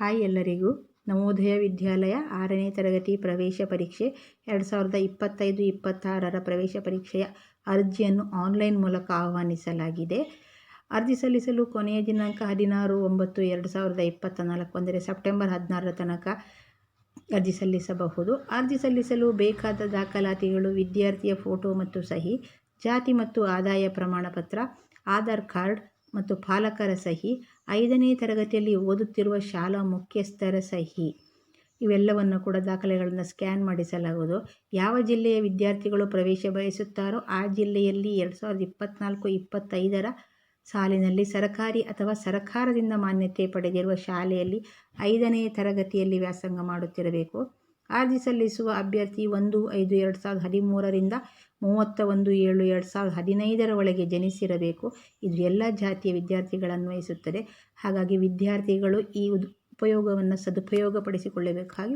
Hi ಎಲ್ಲರಿಗೂ. ನವೋದಯ ವಿದ್ಯಾಲಯ ಆರನೇ ತರಗತಿ ಪ್ರವೇಶ ಪರೀಕ್ಷೆ ಎರಡು ಸಾವಿರದ ಇಪ್ಪತ್ತೈದು ಇಪ್ಪತ್ತಾರರ ಪ್ರವೇಶ ಪರೀಕ್ಷೆಯ ಅರ್ಜಿಯನ್ನು ಆನ್ಲೈನ್ ಮೂಲಕ ಆಹ್ವಾನಿಸಲಾಗಿದೆ. ಅರ್ಜಿ ಸಲ್ಲಿಸಲು ಕೊನೆಯ ದಿನಾಂಕ ಹದಿನಾರು ಒಂಬತ್ತು ಎರಡು ಸಾವಿರದ ಇಪ್ಪತ್ತ ನಾಲ್ಕು ಅಂದರೆ ಸೆಪ್ಟೆಂಬರ್ ಹದಿನಾರರ ತನಕ ಅರ್ಜಿ ಸಲ್ಲಿಸಬಹುದು. ಅರ್ಜಿ ಸಲ್ಲಿಸಲು ಬೇಕಾದ ದಾಖಲಾತಿಗಳು, ವಿದ್ಯಾರ್ಥಿಯ ಫೋಟೋ ಮತ್ತು ಸಹಿ, ಜಾತಿ ಮತ್ತು ಆದಾಯ ಪ್ರಮಾಣಪತ್ರ, ಆಧಾರ್ ಕಾರ್ಡ್ ಮತ್ತು ಪಾಲಕರ ಸಹಿ, ಐದನೇ ತರಗತಿಯಲ್ಲಿ ಓದುತ್ತಿರುವ ಶಾಲಾ ಮುಖ್ಯಸ್ಥರ ಸಹಿ. ಇವೆಲ್ಲವನ್ನು ಕೂಡ ದಾಖಲೆಗಳನ್ನು ಸ್ಕ್ಯಾನ್ ಮಾಡಿಸಲಾಗುವುದು. ಯಾವ ಜಿಲ್ಲೆಯ ವಿದ್ಯಾರ್ಥಿಗಳು ಪ್ರವೇಶ ಬಯಸುತ್ತಾರೋ ಆ ಜಿಲ್ಲೆಯಲ್ಲಿ ಎರಡು ಸಾವಿರದ ಇಪ್ಪತ್ತ್ನಾಲ್ಕು ಇಪ್ಪತ್ತೈದರ ಸಾಲಿನಲ್ಲಿ ಸರಕಾರಿ ಅಥವಾ ಸರಕಾರದಿಂದ ಮಾನ್ಯತೆ ಪಡೆದಿರುವ ಶಾಲೆಯಲ್ಲಿ ಐದನೇ ತರಗತಿಯಲ್ಲಿ ವ್ಯಾಸಂಗ ಮಾಡುತ್ತಿರಬೇಕು. ಅರ್ಜಿ ಸಲ್ಲಿಸುವ ಅಭ್ಯರ್ಥಿ ಒಂದು ಐದು ಎರಡು ಸಾವಿರದ ಹದಿಮೂರರಿಂದ ಮೂವತ್ತ ಒಂದು ಏಳು ಎರಡು ಸಾವಿರದ ಹದಿನೈದರ ಒಳಗೆ ಜನಿಸಿರಬೇಕು. ಇದು ಎಲ್ಲ ಜಾತಿಯ ವಿದ್ಯಾರ್ಥಿಗಳನ್ವಯಿಸುತ್ತದೆ ಹಾಗಾಗಿ ವಿದ್ಯಾರ್ಥಿಗಳು ಈ ಉಪಯೋಗವನ್ನು ಸದುಪಯೋಗಪಡಿಸಿಕೊಳ್ಳಬೇಕಾಗಿ